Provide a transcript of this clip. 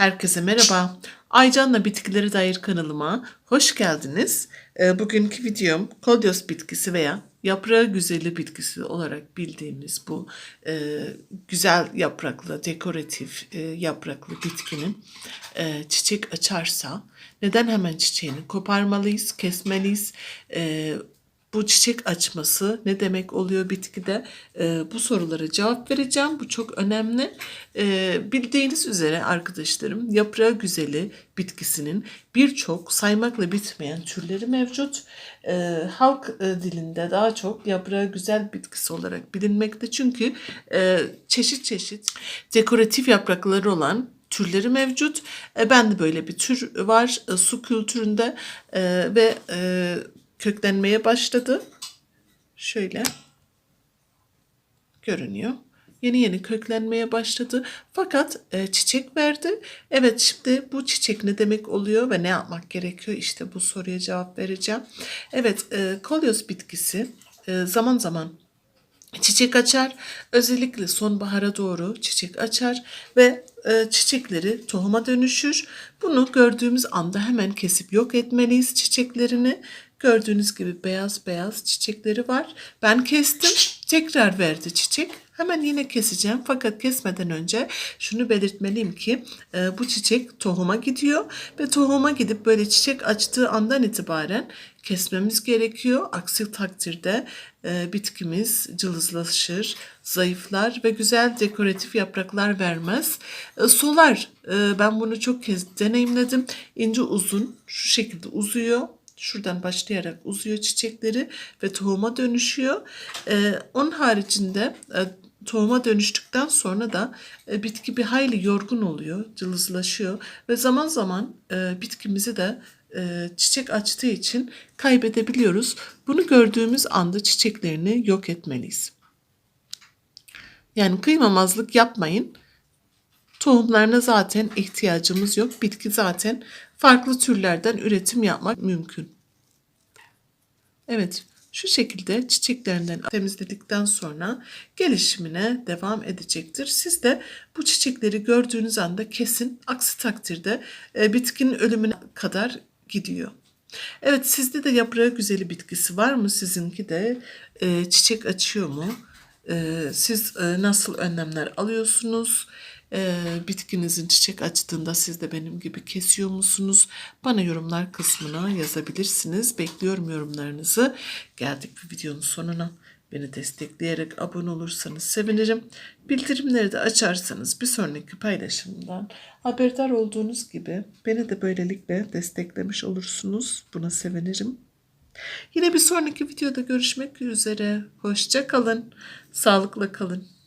Herkese merhaba. Aycan'la bitkilere dair kanalıma hoş geldiniz. Ee, Bugünkü videom kolyos bitkisi veya yaprağı güzeli bitkisi olarak bildiğimiz bu e, güzel yapraklı, dekoratif e, yapraklı bitkinin e, çiçek açarsa neden hemen çiçeğini koparmalıyız, kesmeliyiz? E, bu çiçek açması ne demek oluyor bitkide? Ee, bu sorulara cevap vereceğim. Bu çok önemli. Ee, bildiğiniz üzere arkadaşlarım yaprağı güzeli bitkisinin birçok saymakla bitmeyen türleri mevcut. Ee, halk e, dilinde daha çok yaprağı güzel bitkisi olarak bilinmekte. Çünkü e, çeşit çeşit dekoratif yaprakları olan türleri mevcut. E, ben de böyle bir tür var e, su kültüründe e, ve e, köklenmeye başladı. Şöyle görünüyor. Yeni yeni köklenmeye başladı. Fakat e, çiçek verdi. Evet şimdi bu çiçek ne demek oluyor ve ne yapmak gerekiyor? İşte bu soruya cevap vereceğim. Evet e, kolyos bitkisi e, zaman zaman çiçek açar. Özellikle sonbahara doğru çiçek açar ve e, çiçekleri tohuma dönüşür. Bunu gördüğümüz anda hemen kesip yok etmeliyiz çiçeklerini. Gördüğünüz gibi beyaz beyaz çiçekleri var. Ben kestim. Tekrar verdi çiçek. Hemen yine keseceğim. Fakat kesmeden önce şunu belirtmeliyim ki e, bu çiçek tohuma gidiyor ve tohuma gidip böyle çiçek açtığı andan itibaren kesmemiz gerekiyor. Aksi takdirde e, bitkimiz cılızlaşır, zayıflar ve güzel dekoratif yapraklar vermez. E, solar. E, ben bunu çok kez deneyimledim. İnce uzun şu şekilde uzuyor. Şuradan başlayarak uzuyor çiçekleri ve tohuma dönüşüyor. Ee, onun haricinde e, tohuma dönüştükten sonra da e, bitki bir hayli yorgun oluyor, cılızlaşıyor ve zaman zaman e, bitkimizi de e, çiçek açtığı için kaybedebiliyoruz. Bunu gördüğümüz anda çiçeklerini yok etmeliyiz. Yani kıymamazlık yapmayın. Tohumlarına zaten ihtiyacımız yok. Bitki zaten farklı türlerden üretim yapmak mümkün. Evet, şu şekilde çiçeklerinden temizledikten sonra gelişimine devam edecektir. Siz de bu çiçekleri gördüğünüz anda kesin aksi takdirde e, bitkinin ölümüne kadar gidiyor. Evet sizde de yaprağı güzeli bitkisi var mı? Sizinki de e, çiçek açıyor mu? E, siz e, nasıl önlemler alıyorsunuz? E, bitkinizin çiçek açtığında siz de benim gibi kesiyor musunuz? Bana yorumlar kısmına yazabilirsiniz. Bekliyorum yorumlarınızı. Geldik bu videonun sonuna. Beni destekleyerek abone olursanız sevinirim. Bildirimleri de açarsanız bir sonraki paylaşımdan haberdar olduğunuz gibi beni de böylelikle desteklemiş olursunuz. Buna sevinirim. Yine bir sonraki videoda görüşmek üzere. Hoşça kalın. Sağlıkla kalın.